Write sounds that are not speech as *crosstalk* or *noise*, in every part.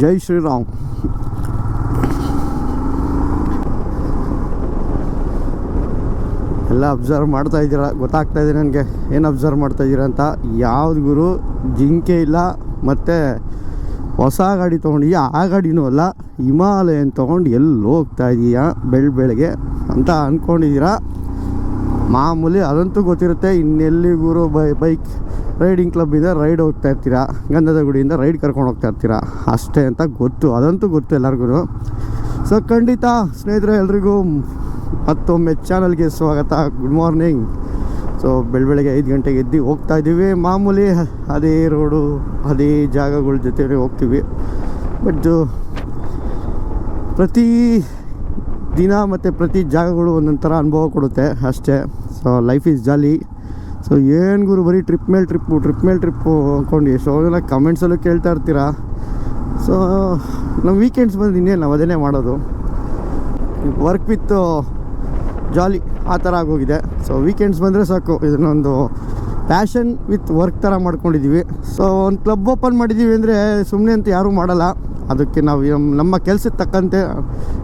ಜೈ ಶ್ರೀರಾಮ್ ಎಲ್ಲ ಅಬ್ಸರ್ವ್ ಮಾಡ್ತಾ ಇದ್ದೀರಾ? ಗೊತ್ತಾಗ್ತಾ ಇದೆ ನನಗೆ. ಏನು ಅಬ್ಸರ್ವ್ ಮಾಡ್ತಾ ಇದ್ದೀರಾ ಅಂತ? ಯಾವ್ದು ಗುರು? ಜಿಂಕೆ ಇಲ್ಲ. ಮತ್ತು ಹೊಸ ಗಾಡಿ ತೊಗೊಂಡಿದ್ಯ ಆ ಗಾಡಿನೂ ಅಲ್ಲ. ಹಿಮಾಲಯನ್ ತೊಗೊಂಡು ಎಲ್ಲಿ ಹೋಗ್ತಾ ಇದೀಯಾ ಬೆಳ್ ಬೆಳಗ್ಗೆ ಅಂತ ಅಂದ್ಕೊಂಡಿದ್ದೀರಾ ಮಾಮೂಲಿ ಅದಂತೂ ಗೊತ್ತಿರುತ್ತೆ. ಇನ್ನೆಲ್ಲಿ ಗುರು ಬೈ ಬೈಕ್ ರೈಡಿಂಗ್ ಕ್ಲಬ್ಬಿಂದ ರೈಡ್ ಹೋಗ್ತಾ ಇರ್ತೀರಾ? ಗಂಧದ ಗುಡಿಯಿಂದ ರೈಡ್ ಕರ್ಕೊಂಡು ಹೋಗ್ತಾ ಇರ್ತೀರಾ? ಅಷ್ಟೇ ಅಂತ ಗೊತ್ತು. ಅದಂತೂ ಗೊತ್ತು ಎಲ್ಲರಿಗೂ ಸೊ ಖಂಡಿತ ಸ್ನೇಹಿತರೆ, ಎಲ್ರಿಗೂ ಮತ್ತೊಮ್ಮೆ ಚಾನಲ್ಗೆ ಸ್ವಾಗತ. ಗುಡ್ ಮಾರ್ನಿಂಗ್ ಸೊ ಬೆಳ ಬೆಳಗ್ಗೆ ಐದು ಗಂಟೆಗೆ ಎದ್ದು ಹೋಗ್ತಾ ಇದ್ದೀವಿ. ಮಾಮೂಲಿ ಅದೇ ರೋಡು ಅದೇ ಜಾಗಗಳ ಜೊತೆ ಹೋಗ್ತೀವಿ. ಬಟ್ ಪ್ರತಿ ದಿನ ಮತ್ತು ಪ್ರತಿ ಜಾಗಗಳು ಒಂದೊಂದು ಥರ ಅನುಭವ ಕೊಡುತ್ತೆ. ಅಷ್ಟೇ. So life is jolly so ಏನು ಗುರು, ಬರೀ ಟ್ರಿಪ್ ಮೇಲೆ ಟ್ರಿಪ್ಪು ಟ್ರಿಪ್ ಮೇಲೆ ಟ್ರಿಪ್ಪು ಅಂದ್ಕೊಂಡು ಎಷ್ಟೋ ಜನ ಕಮೆಂಟ್ಸಲ್ಲೂ ಕೇಳ್ತಾ ಇರ್ತೀರಾ? ಸೊ ನಮ್ಮ ವೀಕೆಂಡ್ಸ್ ಬಂದು ಇನ್ನೇನು ನಾವು ಅದನ್ನೇ ಮಾಡೋದು. ವರ್ಕ್ ವಿತ್ ಜಾಲಿ ಆ ಥರ ಆಗೋಗಿದೆ. ಸೊ ವೀಕೆಂಡ್ಸ್ ಬಂದರೆ ಸಾಕು. ಇದನ್ನೊಂದು ಪ್ಯಾಷನ್ ವಿತ್ ವರ್ಕ್ ಥರ ಮಾಡ್ಕೊಂಡಿದ್ದೀವಿ ಸೊ ಒಂದು ಕ್ಲಬ್ ಓಪನ್ ಮಾಡಿದ್ದೀವಿ ಅಂದರೆ ಸುಮ್ಮನೆ ಅಂತ ಯಾರೂ ಮಾಡಲ್ಲ. ಅದಕ್ಕೆ ನಾವು ನಮ್ಮ- ನಮ್ಮ ಕೆಲಸಕ್ಕೆ ತಕ್ಕಂತೆ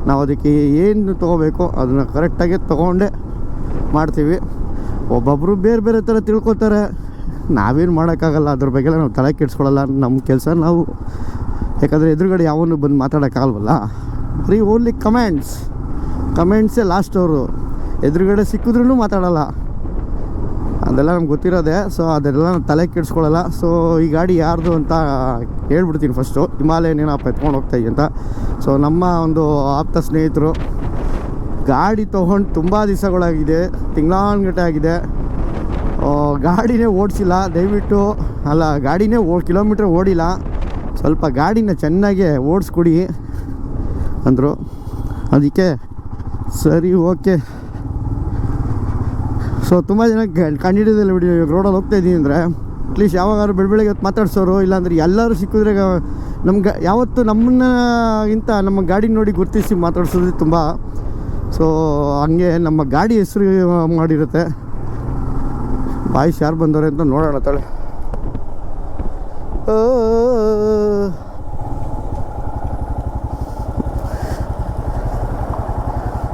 ನಾವು ಅದಕ್ಕೆ ಏನು ತೊಗೋಬೇಕು ಅದನ್ನು ಕರೆಕ್ಟಾಗಿ ತೊಗೊಂಡೇ. ಮಾಡ್ತೀವಿ. ಒಬ್ಬೊಬ್ಬರು ಬೇರೆ ಬೇರೆ ಥರ ತಿಳ್ಕೊತಾರೆ. ನಾವೇನು ಮಾಡೋಕ್ಕಾಗಲ್ಲ, ಅದ್ರ ಬಗ್ಗೆ ಎಲ್ಲ ನಾವು ತಲೆ ಕೆಡಿಸ್ಕೊಳ್ಳಲ್ಲ. ನಮ್ಮ ಕೆಲಸ ನಾವು. ಯಾಕಂದರೆ ಎದುರುಗಡೆ ಯಾವನು ಬಂದು ಮಾತಾಡೋಕ್ಕಾಗಲ್ವಲ್ಲ? ಬರೀ ಓನ್ಲಿ ಕಮೆಂಟ್ಸ್ ಕಮೆಂಟ್ಸೇ ಲಾಸ್ಟ್ ಅವರು. ಎದುರುಗಡೆ ಸಿಕ್ಕಿದ್ರೂ ಮಾತಾಡಲ್ಲ. ಅದೆಲ್ಲ ನಮ್ಗೆ ಗೊತ್ತಿರೋದೆ. ಸೊ ಅದೆಲ್ಲ ನಾನು ತಲೆ ಕೆಡಿಸ್ಕೊಳ್ಳಲ್ಲ. ಸೊ ಈ ಗಾಡಿ ಯಾರ್ದು ಅಂತ ಹೇಳ್ಬಿಡ್ತೀನಿ ಫಸ್ಟು ಹಿಮಾಲಯನ್ ಏನಪ್ಪ ಎತ್ಕೊಂಡು ಹೋಗ್ತಾ ಇದೀವಿ ಅಂತ. ಸೊ ನಮ್ಮ ಒಂದು ಆಪ್ತ ಸ್ನೇಹಿತರು ಗಾಡಿ ತೊಗೊಂಡು ತುಂಬ ದಿವಸಗಳಾಗಿದೆ ತಿಂಗಳಾನ್ಗಟ್ಟೆ ಆಗಿದೆ. ಗಾಡಿನೇ ಓಡಿಸಿಲ್ಲ, ದಯವಿಟ್ಟು, ಅಲ್ಲ, ಗಾಡಿನೇ ಓ, ಕಿಲೋಮೀಟ್ರ್ ಓಡಿಲ್ಲ. ಸ್ವಲ್ಪ ಗಾಡಿನ ಚೆನ್ನಾಗೆ ಓಡಿಸ್ಕೊಡಿ ಅಂದರು. ಅದಕ್ಕೆ ಸರಿ, ಓಕೆ. ಸೊ ತುಂಬ ಜನ ಕಂಡಿಡಿಯೋದಿಲ್ಲ ಬಿಡಿ ರೋಡಲ್ಲಿ ಹೋಗ್ತಾ ಇದ್ದೀನಿ ಅಂದರೆ. ಅಟ್ಲೀಸ್ಟ್ ಯಾವಾಗಾದ್ರು ಬೆಳಬೆಳಗ್ಗೆ ಹೊತ್ತು ಮಾತಾಡ್ಸೋರು, ಇಲ್ಲಾಂದ್ರೆ ಎಲ್ಲರೂ ಸಿಕ್ಕಿದ್ರೆ ನಮ್ಗೆ, ಯಾವತ್ತು ನಮ್ಮನ್ನ ಇಂತ ನಮ್ಮ ಗಾಡಿ ನೋಡಿ ಗುರುತಿಸಿ ಮಾತಾಡ್ಸೋದು ತುಂಬ ಸೊ ಹಂಗೆ ನಮ್ಮ ಗಾಡಿ ಹೆಸರು ಮಾಡಿರುತ್ತೆ. ಬಾಯ್ಸ್ ಯಾರು ಬಂದವ್ರೆ ಅಂತ ನೋಡೋಣ ತಾಳೆ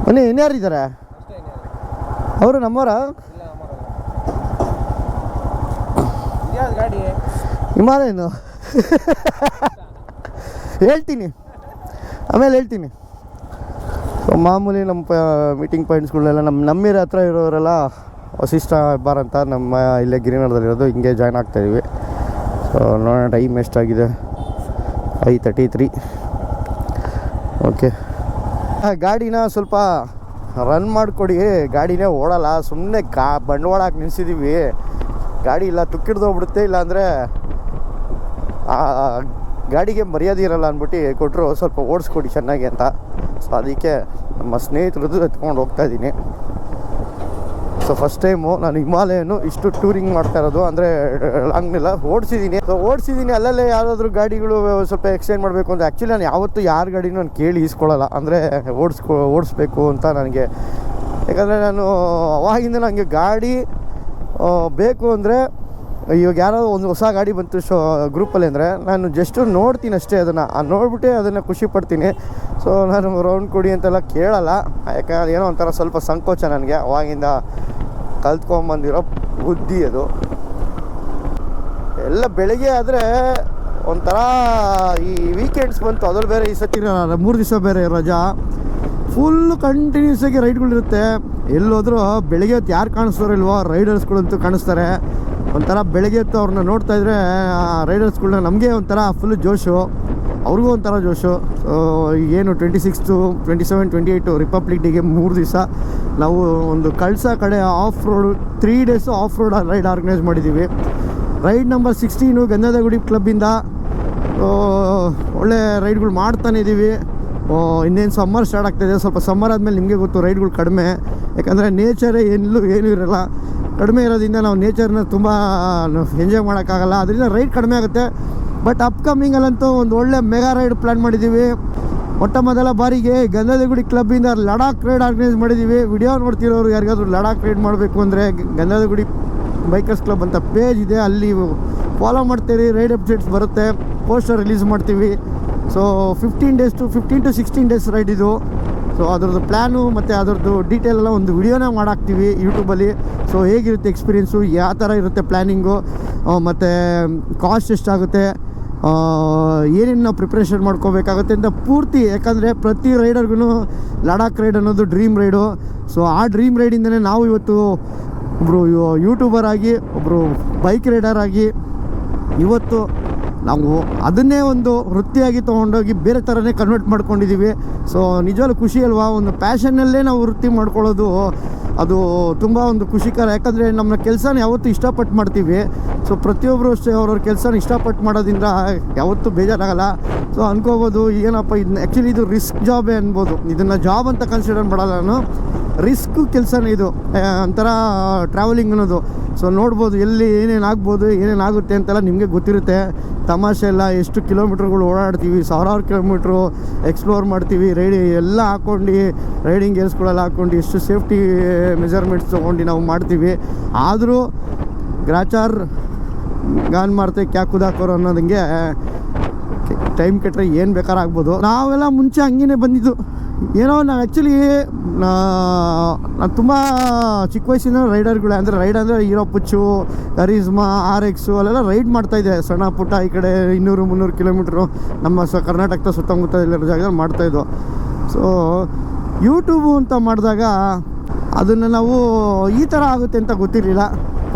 ಮನೆ ಇನ್ಯಾರು ಇದ್ದಾರೆ? ಅವರು ನಮ್ಮವರ? ಹಿಮಾಲಯನು *laughs* ಹೇಳ್ತೀನಿ. ಆಮೇಲೆ ಹೇಳ್ತೀನಿ. ಸೊ ಮಾಮೂಲಿ ನಮ್ಮ ಪ ಮೀಟಿಂಗ್ ಪಾಯಿಂಟ್ಸ್ಗಳನ್ನೆಲ್ಲ ನಮ್ಮ ನಮ್ಮಿರ ಹತ್ರ ಇರೋರೆಲ್ಲ ವಸಿಷ್ಠ ಬಾರ್ ಅಂತ ನಮ್ಮ ಇಲ್ಲೇ ಗಿರಿನಗರದಲ್ಲಿರೋದು ಹಿಂಗೆ ಜಾಯ್ನ್ ಆಗ್ತಾಯಿದ್ವಿ ಸೊ ನೋಡೋಣ ಟೈಮ್ ಎಷ್ಟಾಗಿದೆ? ಐ ತರ್ಟಿ ತ್ರೀ ಓಕೆ ಗಾಡಿನ ಸ್ವಲ್ಪ ರನ್ ಮಾಡಿಕೊಡಿ. ಗಾಡಿನೇ ಓಡಲ್ಲ ಸುಮ್ಮನೆ ಕಾ, ಬಂಡವಾಳ ಹಾಕಿ ನಿಲ್ಸಿದ್ದೀವಿ ಗಾಡಿ ಇಲ್ಲ ತುಕ್ಕಿಡ್ದೋಗ್ಬಿಡುತ್ತೆ ಇಲ್ಲಾಂದರೆ ಗಾಡಿಗೆ ಮರ್ಯಾದೆ ಇರಲ್ಲ ಅಂದ್ಬಿಟ್ಟು ಕೊಟ್ಟರು ಸ್ವಲ್ಪ ಓಡಿಸ್ಕೊಡಿ ಚೆನ್ನಾಗಿ ಅಂತ. ಸೊ ಅದಕ್ಕೆ ನಮ್ಮ ಸ್ನೇಹಿತರದ್ದು ಎತ್ಕೊಂಡು ಹೋಗ್ತಾ ಇದ್ದೀನಿ. ಸೊ ಫಸ್ಟ್ ಟೈಮು ನಾನು ಹಿಮಾಲಯನು ಇಷ್ಟು ಟೂರಿಂಗ್ ಮಾಡ್ತಾ ಇರೋದು. ಅಂದರೆ ಹಂಗಿಲ್ಲ ಓಡಿಸಿದ್ದೀನಿ. ಸೊ ಓಡಿಸಿದ್ದೀನಿ. ಅಲ್ಲಲ್ಲೇ ಯಾರಾದರೂ ಗಾಡಿಗಳು ಸ್ವಲ್ಪ ಎಕ್ಸ್ಚೇಂಜ್ ಮಾಡಬೇಕು ಅಂತ. ಆ್ಯಕ್ಚುಲಿ ನಾನು ಯಾವತ್ತೂ ಯಾರ ಗಾಡಿನೂ ನಾನು ಕೇಳಿ ಈಸ್ಕೊಳ್ಳಲ್ಲ. ಅಂದರೆ, ಓಡಿಸ್ಕೊ, ಓಡಿಸ್ಬೇಕು ಅಂತ ನನಗೆ. ಯಾಕಂದರೆ, ನಾನು ಅವಾಗಿಂದ ನನಗೆ ಗಾಡಿ ಬೇಕು ಅಂದರೆ ಇವಾಗ ಯಾರೋ ಒಂದು ಹೊಸ ಗಾಡಿ ಬಂತು ಶೋ ಗ್ರೂಪಲ್ಲಿ ಅಂದರೆ ನಾನು ಜಸ್ಟು ನೋಡ್ತೀನಿ ಅಷ್ಟೇ ಅದನ್ನು. ನೋಡ್ಬಿಟ್ಟೆ ಅದನ್ನು ಖುಷಿ ಪಡ್ತೀನಿ. ಸೊ ನಾನು ರೌಂಡ್ ಕೊಡಿ ಅಂತೆಲ್ಲ ಕೇಳಲ್ಲ. ಯಾಕಂದ್ರೆ ಏನೋ ಒಂಥರ ಸ್ವಲ್ಪ ಸಂಕೋಚ ನನಗೆ. ಅವಾಗಿಂದ ಕಲ್ತ್ಕೊಂಬಂದಿರೋ ಬುದ್ಧಿ ಅದು. ಎಲ್ಲ ಬೆಳಿಗ್ಗೆ ಆದರೆ ಒಂಥರ ಈ ವೀಕೆಂಡ್ಸ್ ಬಂತು. ಅದ್ರಲ್ಲಿ ಬೇರೆ ಈ ಸತಿ ಮೂರು ದಿವಸ ಬೇರೆ ರಜಾ. ಫುಲ್ಲು ಕಂಟಿನ್ಯೂಸ್ ಆಗಿ ರೈಡ್ಗಳಿರುತ್ತೆ ಎಲ್ಲೋದ್ರೂ ಬೆಳಿಗ್ಗೆ ಹೊತ್ತು ಯಾರು ಕಾಣಿಸ್ತಾರೋ ಇಲ್ವೋ ರೈಡರ್ಸ್ಗಳಂತೂ ಕಾಣಿಸ್ತಾರೆ. ಒಂಥರ ಬೆಳಗ್ಗೆ ಹೊತ್ತು ಅವ್ರನ್ನ ನೋಡ್ತಾ ಇದ್ರೆ ರೈಡರ್ಸ್ಗಳನ್ನ ನಮಗೆ ಒಂಥರ ಫುಲ್ ಜೋಶು. ಅವ್ರಿಗೂ ಒಂಥರ ಜೋಶು. ಏನು twenty sixth twenty seven twenty eight republic ಡೇಗೆ ಮೂರು ದಿವಸ ನಾವು ಒಂದು ಕಳ್ಸ ಕಡೆ off road three days off road ride organise ಮಾಡಿದ್ದೀವಿ ರೈಡ್ ನಂಬರ್ ಸಿಕ್ಸ್ಟೀನು ಗಂಧದಗುಡಿ ಕ್ಲಬ್ಬಿಂದ ಒಳ್ಳೆ ರೈಡ್ಗಳು ಮಾಡ್ತಾನೆ ಇದ್ದೀವಿ ಇನ್ನೇನು ಸಮ್ಮರ್ ಸ್ಟಾರ್ಟ್ ಆಗ್ತಾಯಿದೆ ಸ್ವಲ್ಪ ಸಮ್ಮರ್ ಆದಮೇಲೆ ನಿಮಗೆ ಗೊತ್ತು ರೈಡ್ಗಳು ಕಡಿಮೆ. ಯಾಕಂದರೆ ನೇಚರೇ ಎಲ್ಲೂ ಏನೂ ಇರಲ್ಲ. ಕಡಿಮೆ ಇರೋದ್ರಿಂದ ನಾವು ನೇಚರ್ನ ತುಂಬ ಎಂಜಾಯ್ ಮಾಡೋಕ್ಕಾಗಲ್ಲ. ಅದರಿಂದ ರೈಡ್ ಕಡಿಮೆ ಆಗುತ್ತೆ. ಬಟ್ ಅಪ್ಕಮಿಂಗಲ್ಲಂತೂ ಒಂದು ಒಳ್ಳೆ ಮೆಗಾ ರೈಡ್ ಪ್ಲ್ಯಾನ್ ಮಾಡಿದ್ದೀವಿ. ಮೊಟ್ಟ ಮೊದಲ ಬಾರಿಗೆ ಗಂಧದಗುಡಿ ಕ್ಲಬ್ಬಿಂದ ಲಡಾಖ್ ರೈಡ್ ಆರ್ಗನೈಸ್ ಮಾಡಿದ್ದೀವಿ. ವಿಡಿಯೋ ನೋಡ್ತಿರೋರು ಯಾರಿಗಾದರೂ ಲಡಾಖ್ ರೈಡ್ ಮಾಡಬೇಕು ಅಂದರೆ ಗಂಧದಗುಡಿ ಬೈಕರ್ಸ್ ಕ್ಲಬ್ ಅಂತ ಪೇಜ್ ಇದೆ. ಅಲ್ಲಿ ಫಾಲೋ ಮಾಡ್ತೀರಿ. ರೈಡ್ ಅಪ್ಡೇಟ್ಸ್ ಬರುತ್ತೆ. ಪೋಸ್ಟರ್ ರಿಲೀಸ್ ಮಾಡ್ತೀವಿ. So fifteen days to fifteen to sixteen days ride ಇದು. ಸೊ ಅದರದ್ದು ಪ್ಲ್ಯಾನು ಮತ್ತು ಅದರದ್ದು ಡೀಟೇಲ್ ಎಲ್ಲ ಒಂದು ವಿಡಿಯೋನ ಮಾಡಾಕ್ತೀವಿ ಯೂಟ್ಯೂಬಲ್ಲಿ ಸೊ ಹೇಗಿರುತ್ತೆ ಎಕ್ಸ್ಪೀರಿಯೆನ್ಸು ಯಾವ ಥರ ಇರುತ್ತೆ ಪ್ಲ್ಯಾನಿಂಗು ಮತ್ತು ಕಾಸ್ಟ್ ಎಷ್ಟಾಗುತ್ತೆ? ಏನೇನು ನಾವು ಪ್ರಿಪ್ರೇಷನ್ ಮಾಡ್ಕೋಬೇಕಾಗುತ್ತೆ ಅಂತ ಪೂರ್ತಿ, ಯಾಕಂದರೆ ಪ್ರತಿ ರೈಡರ್ಗೂ ಲಡಾಖ್ ರೈಡ್ ಅನ್ನೋದು ಡ್ರೀಮ್ ರೈಡು ಸೊ ಆ ಡ್ರೀಮ್ ರೈಡಿಂದನೇ ನಾವು ಇವತ್ತು ಒಬ್ಬರು ಯೂಟ್ಯೂಬರ್ ಆಗಿ ಒಬ್ಬರು ಬೈಕ್ ರೈಡರ್ ಆಗಿ, ಇವತ್ತು ನಾವು ಅದನ್ನೇ ಒಂದು ವೃತ್ತಿಯಾಗಿ ತೊಗೊಂಡೋಗಿ ಬೇರೆ ಥರನೇ ಕನ್ವರ್ಟ್ ಮಾಡ್ಕೊಂಡಿದ್ದೀವಿ. ಸೊ ನಿಜವಾಗ್ಲೂ ಖುಷಿ ಅಲ್ವಾ? ಒಂದು ಪ್ಯಾಷನ್ನಲ್ಲೇ ನಾವು ವೃತ್ತಿ ಮಾಡ್ಕೊಳ್ಳೋದು, ಅದು ತುಂಬ ಒಂದು ಖುಷಿಕರ. ಯಾಕಂದರೆ ನಮ್ಮ ಕೆಲಸನ ಯಾವತ್ತೂ ಇಷ್ಟಪಟ್ಟು ಮಾಡ್ತೀವಿ. ಸೊ ಪ್ರತಿಯೊಬ್ಬರು ಅಷ್ಟೇ ಅವ್ರವ್ರ ಕೆಲಸನ ಇಷ್ಟಪಟ್ಟು ಮಾಡೋದ್ರಿಂದ ಯಾವತ್ತೂ ಬೇಜಾರಾಗಲ್ಲ. ಸೊ ಅನ್ಕೋಬೋದು, ಏನಪ್ಪ ಇದನ್ನ ಆ್ಯಕ್ಚುಲಿ ಇದು ರಿಸ್ಕ್ ಜಾಬೇ ಅನ್ಬೋದು. ಇದನ್ನು ಜಾಬ್ ಅಂತ ಕನ್ಸಿಡರ್ ಮಾಡಲ್ಲ ನಾನು. ರಿಸ್ಕ್ ಕೆಲಸನೇ ಇದು. ಒಂಥರ ಟ್ರಾವೆಲಿಂಗ್ ಅನ್ನೋದು. ಸೊ ನೋಡ್ಬೋದು ಎಲ್ಲಿ ಏನೇನು ಆಗ್ಬೋದು, ಏನೇನು ಆಗುತ್ತೆ ಅಂತೆಲ್ಲ ನಿಮಗೆ ಗೊತ್ತಿರುತ್ತೆ. ತಮಾಷೆ ಎಲ್ಲ ಎಷ್ಟು ಕಿಲೋಮೀಟ್ರ್ಗಳು ಓಡಾಡ್ತೀವಿ, ಸಾವಿರಾರು ಕಿಲೋಮೀಟ್ರು ಎಕ್ಸ್ಪ್ಲೋರ್ ಮಾಡ್ತೀವಿ, ರೈಡಿ ಎಲ್ಲ ಹಾಕ್ಕೊಂಡು ರೈಡಿಂಗ್ ಗೇರ್ಸ್ಗಳೆಲ್ಲ ಹಾಕ್ಕೊಂಡು ಎಷ್ಟು ಸೇಫ್ಟಿ ಮೆಜರ್ಮೆಂಟ್ಸ್ ತೊಗೊಂಡು ನಾವು ಮಾಡ್ತೀವಿ. ಆದರೂ ಗ್ರಾಚಾರ್ ಗಾನ್ ಮಾರ್ತೆ ಕ್ಯಾ ಕುದಾಕೋರು ಅನ್ನೋದಂಗೆ, ಟೈಮ್ ಕೆಟ್ಟರೆ ಏನು ಬೇಕಾದ್ರೆ ಆಗ್ಬೋದು. ನಾವೆಲ್ಲ ಮುಂಚೆ ಹಂಗೇನೆ ಬಂದಿದ್ದು. ಏನೋ ನಾನು ಆ್ಯಕ್ಚುಲಿ ನಾನು ತುಂಬ ಚಿಕ್ಕ ವಯಸ್ಸಿನ ರೈಡರ್ಗಳೇ, ಅಂದರೆ ರೈಡ್ ಅಂದರೆ ಹೀರೋ ಪುಚ್ಚು ಕರೀಸ್ಮಾ ಆರ್ ಎಕ್ಸು ಅಲ್ಲೆಲ್ಲ ರೈಡ್ ಮಾಡ್ತಾಯಿದ್ದೆ ಸಣ್ಣ ಪುಟ್ಟ ಈ ಕಡೆ ಇನ್ನೂರು, ಮುನ್ನೂರು ಕಿಲೋಮೀಟ್ರು ನಮ್ಮ ಸ ಕರ್ನಾಟಕದ ಸುತ್ತಮುತ್ತ ಇಲ್ಲಿರೋ ಜಾಗದಲ್ಲಿ ಮಾಡ್ತಾಯಿದ್ದು ಸೊ ಯೂಟ್ಯೂಬು ಅಂತ ಮಾಡಿದಾಗ ಅದನ್ನು ನಾವು ಈ ಥರ ಆಗುತ್ತೆ ಅಂತ ಗೊತ್ತಿರಲಿಲ್ಲ.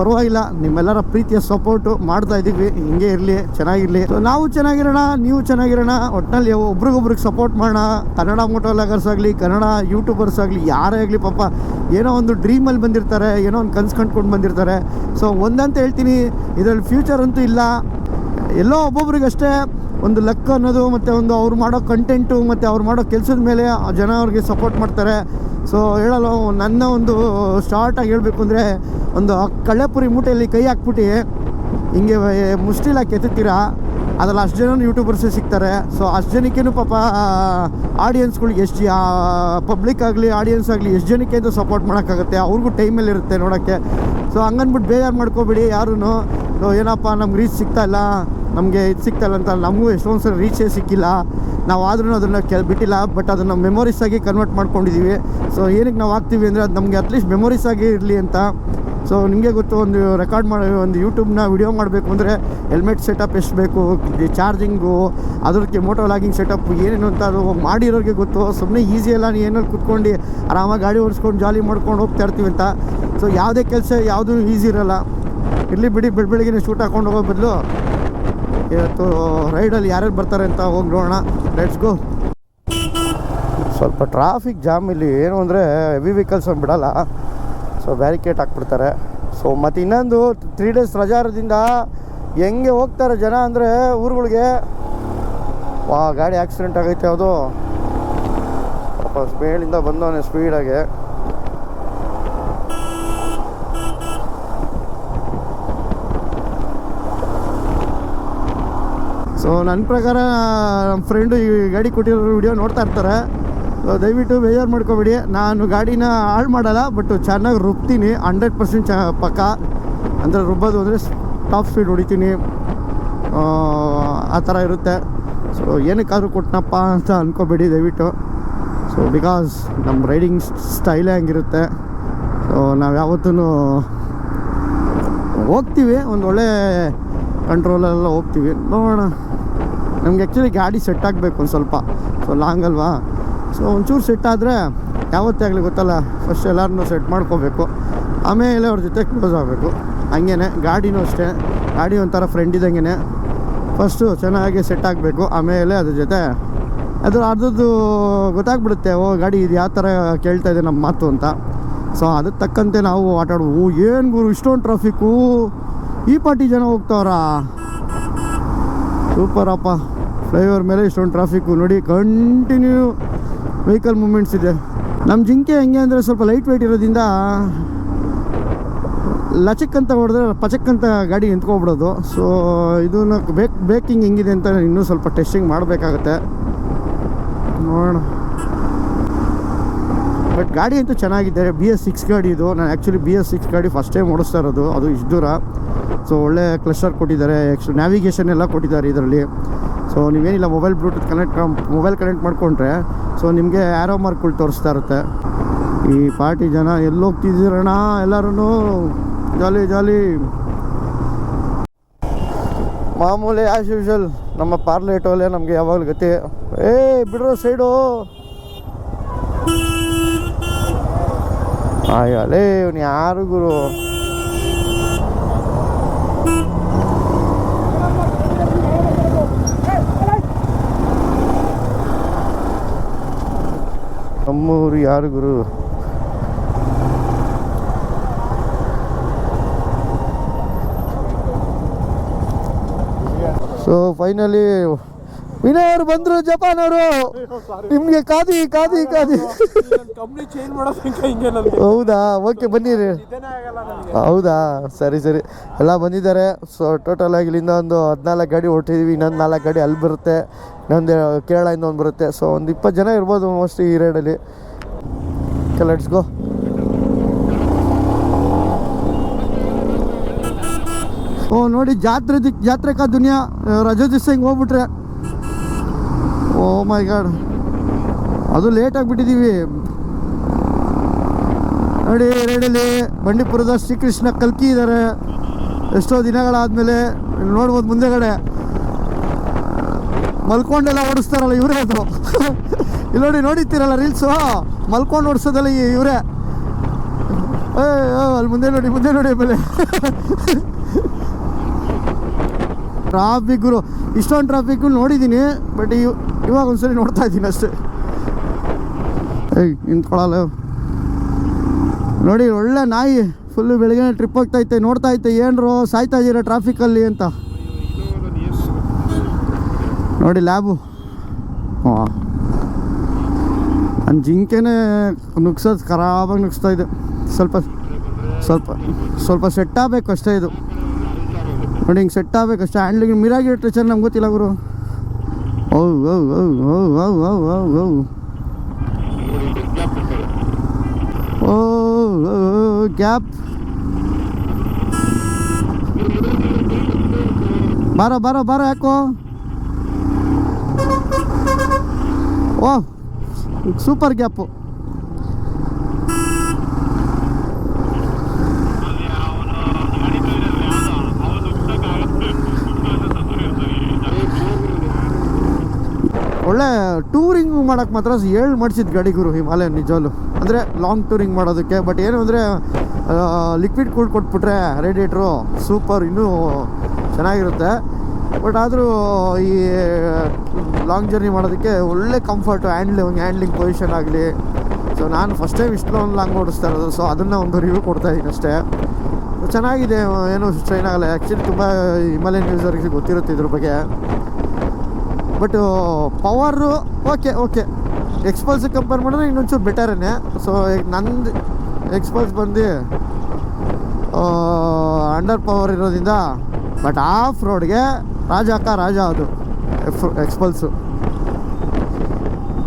ಪರವಾಗಿಲ್ಲ, ನಿಮ್ಮೆಲ್ಲರ ಪ್ರೀತಿಯ ಸಪೋರ್ಟು ಮಾಡ್ತಾ ಇದೀವಿ ಹಿಂಗೆ ಇರಲಿ, ಚೆನ್ನಾಗಿರಲಿ. ನಾವು ಚೆನ್ನಾಗಿರೋಣ, ನೀವು ಚೆನ್ನಾಗಿರೋಣ. ಒಟ್ಟಿನಲ್ಲಿ ಒಬ್ರಿಗೊಬ್ರಿಗೆ ಸಪೋರ್ಟ್ ಮಾಡೋಣ. ಕನ್ನಡ ಮೋಟೋ ಲಾಗರ್ಸ್ ಆಗಲಿ, ಕನ್ನಡ ಯೂಟ್ಯೂಬರ್ಸ್ ಆಗಲಿ, ಯಾರೇ ಆಗಲಿ ಪಾಪ, ಏನೋ ಒಂದು ಡ್ರೀಮಲ್ಲಿ ಬಂದಿರ್ತಾರೆ, ಏನೋ ಒಂದು ಕನ್ಸು ಕಂಡ್ಕೊಂಡು ಬಂದಿರ್ತಾರೆ. ಸೊ ಒಂದಂತ ಹೇಳ್ತೀನಿ, ಇದರಲ್ಲಿ ಫ್ಯೂಚರ್ ಅಂತೂ ಇಲ್ಲ. ಎಲ್ಲೋ ಒಬ್ಬೊಬ್ರಿಗಷ್ಟೇ ಒಂದು ಲೆಕ್ಕ ಅನ್ನೋದು ಮತ್ತು ಒಂದು ಅವ್ರು ಮಾಡೋ ಕಂಟೆಂಟು ಮತ್ತು ಅವ್ರು ಮಾಡೋ ಕೆಲಸದ ಮೇಲೆ ಆ ಜನ ಅವ್ರಿಗೆ ಸಪೋರ್ಟ್ ಮಾಡ್ತಾರೆ. ಸೊ ಹೇಳಲ್ಲ, ನನ್ನ ಒಂದು ಸ್ಟಾರ್ಟಾಗಿ ಹೇಳಬೇಕು ಅಂದರೆ ಒಂದು ಕಳ್ಳೆಪುರಿ ಮೂಟೆಯಲ್ಲಿ ಕೈ ಹಾಕ್ಬಿಟ್ಟು ಹಿಂಗೆ ಮುಷ್ಟಿಲ್ ಹಾಕಿ ಎತ್ತುತ್ತೀರಾ ಅದ್ರಲ್ಲಿ ಅಷ್ಟು ಜನ ಯೂಟ್ಯೂಬರ್ಸೇ ಸಿಗ್ತಾರೆ. ಸೊ ಅಷ್ಟು ಜನಕ್ಕೇನು ಪಾಪ ಆಡಿಯನ್ಸ್ಗಳಿಗೆ ಎಷ್ಟು ಪಬ್ಲಿಕ್ ಆಗಲಿ ಆಡಿಯನ್ಸ್ ಆಗಲಿ ಎಷ್ಟು ಜನಕ್ಕೆ ಅಂತ ಸಪೋರ್ಟ್ ಮಾಡೋಕ್ಕಾಗುತ್ತೆ? ಅವ್ರಿಗೂ ಟೈಮಲ್ಲಿ ಇರುತ್ತೆ ನೋಡೋಕ್ಕೆ. ಸೊ ಹಂಗನ್ಬಿಟ್ಟು ಬೇಜಾರು ಮಾಡ್ಕೋಬೇಡಿ ಯಾರೂ ಸೊ ಏನಪ್ಪ, ನಮ್ಗೆ ರೀಚ್ ಸಿಗ್ತಾ ಇಲ್ಲ. ನಮಗೆ ಇದು ಸಿಗ್ತಾ ಅಂತ ನಮಗೂ ಎಷ್ಟೊಂದು ಸಲ ರೀಚೇ ಸಿಕ್ಕಿಲ್ಲ. ನಾವು ಆದ್ರೂ ಅದನ್ನು ಕೆಲ್, ಬಿಟ್ಟಿಲ್ಲ ಬಟ್ ಅದನ್ನು ಮೆಮೊರೀಸ್ ಆಗಿ ಕನ್ವರ್ಟ್ ಮಾಡ್ಕೊಂಡಿದ್ದೀವಿ ಸೊ ಏನಕ್ಕೆ ನಾವು ಹಾಕ್ತೀವಿ ಅಂದರೆ ಅದು ನಮಗೆ ಅಟ್ಲೀಸ್ಟ್ ಮೆಮೊರೀಸ್ ಆಗಿ ಇರಲಿ ಅಂತ. ಸೊ ನಿಮಗೆ ಗೊತ್ತು, ಒಂದು ರೆಕಾರ್ಡ್ ಮಾಡಿ, ಒಂದು ಯೂಟ್ಯೂಬ್ನ ವಿಡಿಯೋ ಮಾಡಬೇಕು ಅಂದರೆ ಹೆಲ್ಮೆಟ್ ಸೆಟಪ್ ಎಷ್ಟು ಬೇಕು ಚಾರ್ಜಿಂಗು ಅದಕ್ಕೆ ಮೋಟೋ ಲಾಗಿಂಗ್ ಸೆಟಪ್ ಏನೇನು ಅಂತ ಅದು ಮಾಡಿರೋರಿಗೆ ಗೊತ್ತು. ಸುಮ್ಮನೆ ಈಸಿ ಎಲ್ಲ ಏನಲ್ಲಿ ಕುತ್ಕೊಂಡು ಆರಾಮಾಗಿ ಗಾಡಿ ಓಡಿಸ್ಕೊಂಡು ಜಾಲಿ ಮಾಡ್ಕೊಂಡು ಹೋಗ್ತಾ ಇರ್ತೀವಿ ಅಂತ. ಸೊ ಯಾವುದೇ ಕೆಲಸ ಯಾವುದೂ ಈಸಿ ಇರೋಲ್ಲ. ಇರಲಿ ಬಿಡಿ, ಬೆಳ ಬೆಳಗ್ಗೆ ಶೂಟ್ ಹಾಕೊಂಡು ಹೋಗೋ ಬದಲು. ಇವತ್ತು ರೈಡಲ್ಲಿ ಯಾರ್ಯಾರು ಬರ್ತಾರೆ ಅಂತ ಹೋಗಿ ನೋಡೋಣ. ಲೆಟ್ಸ್ ಗೋ ಸ್ವಲ್ಪ ಟ್ರಾಫಿಕ್ ಜಾಮ್ ಇಲ್ಲಿ, ಏನು ಅಂದರೆ ಹೆವಿ ವೆಹಿಕಲ್ಸ್ ಬಿಡೋಲ್ಲ. ಸೊ ಬ್ಯಾರಿಕೇಡ್ ಹಾಕ್ಬಿಡ್ತಾರೆ. ಸೊ ಮತ್ತು ಇನ್ನೊಂದು ತ್ರೀ ಡೇಸ್ ರಜಾರದಿಂದ ಹೆಂಗೆ ಹೋಗ್ತಾರೆ ಜನ ಅಂದರೆ ಊರುಗಳಿಗೆ? ವಾ ಗಾಡಿ ಆಕ್ಸಿಡೆಂಟ್ ಆಗೈತೆ ಅದು ಪಾಪ ಸ್ಪೀಡಿಂದ ಬಂದವನೇ ಸ್ಪೀಡಾಗೆ ಸೊ ನನ್ನ ಪ್ರಕಾರ ನಮ್ಮ ಫ್ರೆಂಡು ಈ ಗಾಡಿ ಕೊಟ್ಟಿರೋ ವಿಡಿಯೋ ನೋಡ್ತಾ ಇರ್ತಾರೆ. ಸೊ ದಯವಿಟ್ಟು ಬೇಜಾರು ಮಾಡ್ಕೋಬೇಡಿ. ನಾನು ಗಾಡಿನ ಹಾಳು ಮಾಡಲ್ಲ ಬಟ್ ಚೆನ್ನಾಗಿ ರುಬ್ತೀನಿ. ಹಂಡ್ರೆಡ್ ಪರ್ಸೆಂಟ್ ಚ ಪಕ್ಕ. ಅಂದರೆ ರುಬ್ಬೋದು ಅಂದರೆ ಟಾಪ್ ಸ್ಪೀಡ್ ಹೊಡಿತೀನಿ. ಆ, ಥರ ಇರುತ್ತೆ. ಸೊ ಏನಕ್ಕಾದರೂ ಕೊಟ್ಟನಪ್ಪ ಅಂತ ಅನ್ಕೋಬೇಡಿ ದಯವಿಟ್ಟು. ಸೊ ಬಿಕಾಸ್ ನಮ್ಮ ರೈಡಿಂಗ್ ಸ್ಟೈಲೇ ಹಂಗಿರುತ್ತೆ. ಸೊ ನಾವು ಯಾವತ್ತೂ ಹೋಗ್ತೀವಿ. ಒಂದು ಒಳ್ಳೆ ಕಂಟ್ರೋಲೆಲ್ಲ ಹೋಗ್ತೀವಿ. ನೋಡೋಣ. ನಮ್ಗೆ ಆ್ಯಕ್ಚುಲಿ ಗಾಡಿ ಸೆಟ್ ಆಗಬೇಕು ಒಂದು ಸ್ವಲ್ಪ. ಸೊ ಲಾಂಗ್ ಅಲ್ವಾ? ಸೊ ಒಂಚೂರು ಸೆಟ್ ಆದರೆ ಯಾವತ್ತೇ ಆಗಲಿ ಗೊತ್ತಲ್ಲ ಫಸ್ಟ್ ಎಲ್ಲರನ್ನೂ ಸೆಟ್ ಮಾಡ್ಕೋಬೇಕು. ಆಮೇಲೆ ಅವ್ರ ಜೊತೆ ಕ್ಲೋಸ್ ಆಗಬೇಕು. ಹಂಗೇನೆ, ಗಾಡಿನೂ ಅಷ್ಟೇ. ಗಾಡಿ ಒಂಥರ ಫ್ರೆಂಡ್ ಇದ್ದಂಗೆ ಫಸ್ಟು ಚೆನ್ನಾಗಿ ಸೆಟ್ ಆಗಬೇಕು. ಆಮೇಲೆ ಅದ್ರ ಜೊತೆ ಅದ್ರ ಅರ್ಧದ್ದು ಗೊತ್ತಾಗ್ಬಿಡುತ್ತೆ, ಓ, ಗಾಡಿ ಇದು ಯಾವ ಥರ ಕೇಳ್ತಾ ಇದೆ ನಮ್ಮ ಮಾತು ಅಂತ. ಸೊ ಅದಕ್ಕೆ ತಕ್ಕಂತೆ ನಾವು ಆಟಾಡುವು ಏನು ಗುರು, ಇಷ್ಟೊಂದು ಟ್ರಾಫಿಕ್ಕು ಈ ಪಾರ್ಟಿ ಜನ ಹೋಗ್ತಾವ್ರಾ? ಸೂಪರಪ್ಪ ಫ್ಲೈಓವರ್ ಮೇಲೆ ಇಷ್ಟೊಂದು ಟ್ರಾಫಿಕ್ಕು ನೋಡಿ ಕಂಟಿನ್ಯೂ ವೆಹಿಕಲ್ ಮೂಮೆಂಟ್ಸ್ ಇದೆ. ನಮ್ಮ ಜಿಂಕೆ ಹೆಂಗೆ ಅಂದರೆ ಸ್ವಲ್ಪ ಲೈಟ್ ವೆಯ್ಟ್ ಇರೋದ್ರಿಂದ ಲಚಕ್ ಅಂತ ಹೊಡೆದ್ರೆ ಪಚಕ್ ಅಂತ ಗಾಡಿ ನಿಂತ್ಕೊಬಿಡೋದು. ಸೊ ಇದನ್ನ ಬೇಕ್ ಬೇಕಿಂಗ್ ಹೆಂಗಿದೆ ಅಂತ ಇನ್ನೂ ಸ್ವಲ್ಪ ಟೆಸ್ಟಿಂಗ್ ಮಾಡಬೇಕಾಗತ್ತೆ. ನೋಡೋಣ. ಬಟ್ ಗಾಡಿ ಅಂತೂ ಚೆನ್ನಾಗಿದೆ. ಬಿ ಎಸ್ ಸಿಕ್ಸ್ ಗಾಡಿ ಇದು. ನಾನು ಆ್ಯಕ್ಚುಲಿ ಬಿ ಎಸ್ ಸಿಕ್ಸ್ ಗಾಡಿ ಫಸ್ಟ್ ಟೈಮ್ ಓಡಿಸ್ತಾ ಇರೋದು. ಅದು ಇಷ್ಟು ದೂರ. ಸೊ ಒಳ್ಳೆ ಕ್ಲಸ್ಟರ್ ಕೊಟ್ಟಿದ್ದಾರೆ. ಎಕ್ಸ್ಟ್ರಾ ನ್ಯಾವಿಗೇಷನ್ ಎಲ್ಲ ಕೊಟ್ಟಿದ್ದಾರೆ ಇದರಲ್ಲಿ. So ನೀವೇನಿಲ್ಲ mobile bluetooth connect mobile connect ಮಾಡಿಕೊಂಡ್ರೆ ಸೊ ನಿಮಗೆ ಆ್ಯರೋ ಮಾರ್ಕ್ಗಳು ತೋರಿಸ್ತಾ ಇರುತ್ತೆ. ಈ ಪಾರ್ಟಿ ಜನ ಎಲ್ಲಿ ಎಲ್ಲರೂ ಜಾಲಿ ಜಾಲಿ ಮಾಮೂಲಿ ಆ್ಯಸ್ ಯೂಶಲ್ ನಮ್ಮ ಪಾರ್ಲೆ ಒಲೆ ನಮಗೆ ಯಾವಾಗಲೂ ಗತಿ. ಏ, ಬಿಡ್ರೋ ಸೈಡು ಅಯ್ಯಲೇ ಇವ್ನು ಯಾರು ಗುರು? ನಮ್ಮೂರು ಯಾರು ಗುರು? ಸೊ ಫೈನಲಿ ವಿನಯ್ ಅವರು ಬಂದರು ಜಪಾನ್ ಅವರು ನಿಮಗೆ ಕಾದಿ ಕಾದಿ ಕಾದಿ ಹೌದಾ? ಓಕೆ ಬನ್ನಿರಿ. ಹೌದಾ? ಸರಿ ಸರಿ. ಎಲ್ಲ ಬಂದಿದ್ದಾರೆ. ಸೊ ಟೋಟಲ್ ಆಗಿ ಇಲ್ಲಿಂದ ಒಂದು ಹದಿನಾಲ್ಕು ಗಾಡಿ ಹೊರಟಿದ್ವಿ. ಇನ್ನೊಂದು ನಾಲ್ಕು ಗಾಡಿ ಅಲ್ಲಿ ಬರುತ್ತೆ. ಇನ್ನೊಂದು ಕೇರಳದಿಂದ ಒಂದು ಬರುತ್ತೆ. ಸೊ ಒಂದು ಇಪ್ಪತ್ತು ಜನ ಇರ್ಬೋದು ಮೋಸ್ಟ್ಲಿ ಈ ರೈಡಲ್ಲಿ ಲೆಟ್ಸ್ ಗೋ ಓ, ನೋಡಿ, ಜಾತ್ರೆ ದಿಕ್, ಜಾತ್ರೆ ಕಾ ದುನಿಯಾ ರಜೆ ದಿವಸ ಹಿಂಗೆ ಹೋಗ್ಬಿಟ್ರೆ. ಓ ಮೈ ಗಾಡ್ ಅದು ಲೇಟ್ ಆಗಿಬಿಟ್ಟಿದ್ದೀವಿ ನೋಡಿ ರೈಡಲ್ಲಿ ಬಂಡೀಪುರದ ಶ್ರೀಕೃಷ್ಣ ಕಲ್ಕಿ ಇದ್ದಾರೆ ಎಷ್ಟೋ ದಿನಗಳಾದಮೇಲೆ, ನೋಡ್ಬೋದು ಮುಂದೆಗಡೆ. ಮಲ್ಕೊಂಡೆಲ್ಲ ಓಡಿಸ್ತಾರಲ್ಲ ಇವರೇ ಅದು ಇಲ್ಲಿ ನೋಡಿ ನೋಡಿತ್ತೀರಲ್ಲ ರೀಲ್ಸು ಮಲ್ಕೊಂಡು ಓಡಿಸೋದಲ್ಲ ಇವರೇ. ಅಲ್ಲಿ ಮುಂದೆ ನೋಡಿ ಮುಂದೆ ನೋಡಿ ಆಮೇಲೆ. ಟ್ರಾಫಿಕ್ ಗುರು ಇಷ್ಟೊಂದು ಟ್ರಾಫಿಕ್ ನೋಡಿದ್ದೀನಿ, ಬಟ್ ಇವ್, ಇವಾಗ ಒಂದ್ಸರಿ ನೋಡ್ತಾ ಇದ್ದೀನಿ ಅಷ್ಟೇ. ಏಯ್ ನಿಂತ್ಕೊಳ್ಳಲ್ಲ ನೋಡಿ, ಒಳ್ಳೆ ನಾಯಿ ಫುಲ್ಲು ಬೆಳಗ್ಗೆ ಟ್ರಿಪ್ ಹೋಗ್ತಾ ಇತ್ತೆ ನೋಡ್ತಾ ಇತ್ತೆ ಏನರು ಸಾಯ್ತಾ ಇದ್ದೀರಾ ಟ್ರಾಫಿಕಲ್ಲಿ ಅಂತ. ನೋಡಿ ಲ್ಯಾಬು. ಹಾಂ ನನ್ನ ಜಿಂಕೆನೇ ನುಗ್ಸೋದು ಖರಾಬಾಗಿ ನುಗ್ಸ್ತಾ ಇದೆ. ಸ್ವಲ್ಪ ಸ್ವಲ್ಪ ಸ್ವಲ್ಪ ಸೆಟ್ ಆಗಬೇಕು ಅಷ್ಟೇ ಇದು. ನೋಡಿ ಹಿಂಗೆ ಸೆಟ್ ಆಗಬೇಕು ಅಷ್ಟೇ. ಹ್ಯಾಂಡ್ಲಿಂಗ್ ಮಿರಾಗಿ ಟಚರ್ ನಮ್ಗೆ ಗೊತ್ತಿಲ್ಲ ಗುರು. ಓ ಓ ಓ ಓ ಓ ಓ ಓ ಓ ಗ್ಯಾಪ್. ಬಾರೋ ಬಾರೋ ಬಾರೋ, ಯಾಕೋ? ಓ ಸೂಪರ್ ಗ್ಯಾಪು. ಒಳ್ಳೆ ಟೂರಿಂಗ್ ಮಾಡೋಕ್ಕೆ ಮಾತ್ರ ಏಳು ಮಾಡಿಸಿದ ಗಾಡಿ ಗುರು ಹಿಮಾಲಯನ್ ನಿಜವಲ್ಲೂ ಅಂದರೆ ಲಾಂಗ್ ಟೂರಿಂಗ್ ಮಾಡೋದಕ್ಕೆ ಬಟ್ ಏನು ಅಂದರೆ ಲಿಕ್ವಿಡ್ ಕೂಲ್ ಕೊಟ್ಬಿಟ್ರೆ ರೇಡಿಯೇಟ್ರು ಸೂಪರ್, ಇನ್ನೂ ಚೆನ್ನಾಗಿರುತ್ತೆ. ಬಟ್ ಆದರೂ, ಈ ಲಾಂಗ್ ಜರ್ನಿ ಮಾಡೋದಕ್ಕೆ ಒಳ್ಳೆ ಕಂಫರ್ಟು ಹ್ಯಾಂಡ್ಲಿಂಗ್ ಹ್ಯಾಂಡ್ಲಿಂಗ್ ಪೊಸಿಷನ್ ಆಗಲಿ. ಸೊ ನಾನು ಫಸ್ಟ್ ಟೈಮ್ ಇಷ್ಟು ಒಂದು ಲಾಂಗ್ ಓಡಿಸ್ತಾ ಇರೋದು. ಸೊ ಅದನ್ನು ಒಂದು ರಿವ್ಯೂ ಕೊಡ್ತಾ ಇದ್ದೀನಿ ಅಷ್ಟೇ. ಚೆನ್ನಾಗಿದೆ ಏನು ಸ್ಟ್ರೈನ್ ಆಗಲ್ಲ. ಆ್ಯಕ್ಚುಲಿ ತುಂಬ ಹಿಮಾಲಯನ್ ಯೂಸರ್ಗೆ ಗೊತ್ತಿರುತ್ತೆ ಇದ್ರ ಬಗ್ಗೆ. But power okay okay Xpulse compare ಮಾಡಿದ್ರೆ ಇನ್ನೊಂಚೂರು ಬೆಟರೇ ಸೊ ನಂದು ಎಕ್ಸ್ಪಲ್ಸ್ ಬಂದು ಅಂಡರ್ ಪವರ್ ಇರೋದ್ರಿಂದ ಬಟ್ ಆಫ್ ರೋಡ್ಗೆ ರಾಜ ಅಕ್ಕ, ರಾಜ ಅದು. ಎಕ್ಸ್ಪಲ್ಸು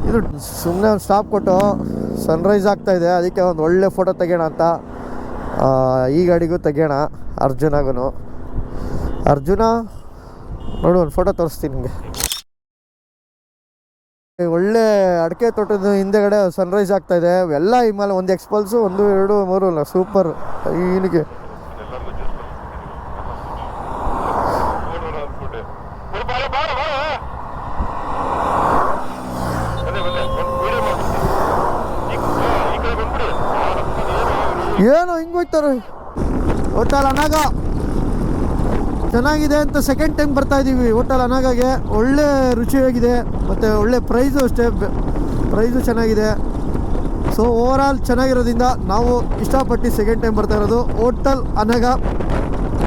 ಇದು ಸುಮ್ಮನೆ ಒಂದು ಸ್ಟಾಪ್ ಕೊಟ್ಟು ಸನ್ರೈಸ್ ಆಗ್ತಾ ಇದೆ. ಅದಕ್ಕೆ ಒಂದು ಒಳ್ಳೆ ಫೋಟೋ ತೆಗೋಣ ಅಂತ. ಈ ಗಾಡಿಗೂ ತೆಗೋಣ ಅರ್ಜುನಾಗೂ ಅರ್ಜುನ, ನೋಡು ಒಂದು ಫೋಟೋ ತೋರಿಸ್ತೀನಿ ನಿಮಗೆ ಒಳ್ಳೆ ಅಡಿಕೆ ತೋಟದ ಹಿಂದೆಗಡೆ ಸನ್ರೈಸ್ ಆಗ್ತಾಯಿದೆ ಇದೆ. ಈ ಮೇಲೆ ಒಂದು ಎಕ್ಸ್ಪಲ್ಸು ಒಂದು, ಎರಡು, ಮೂರು, ಅಲ್ಲ ಸೂಪರ್ ಈನಿಗೆ ಏನು ಹಿಂಗೆ ಹೋಯ್ತಾರೆ ಹೋಟೆಲ್ ಅನಾಗ. ಚೆನ್ನಾಗಿದೆ ಅಂತ ಸೆಕೆಂಡ್ ಟೈಮ್ ಬರ್ತಾ ಇದ್ದೀವಿ ಹೋಟೆಲ್ ಅನಾಗಾಗೆ. ಒಳ್ಳೆ ರುಚಿಯಾಗಿದೆ ಮತ್ತು ಒಳ್ಳೆ ಪ್ರೈಸು ಅಷ್ಟೇ. ಪ್ರೈಸು ಚೆನ್ನಾಗಿದೆ. ಸೊ ಓವರಾಲ್ ಚೆನ್ನಾಗಿರೋದ್ರಿಂದ ನಾವು ಇಷ್ಟಪಟ್ಟು ಸೆಕೆಂಡ್ ಟೈಮ್ ಬರ್ತಾ ಇರೋದು. ಹೋಟೆಲ್ ಅನಗ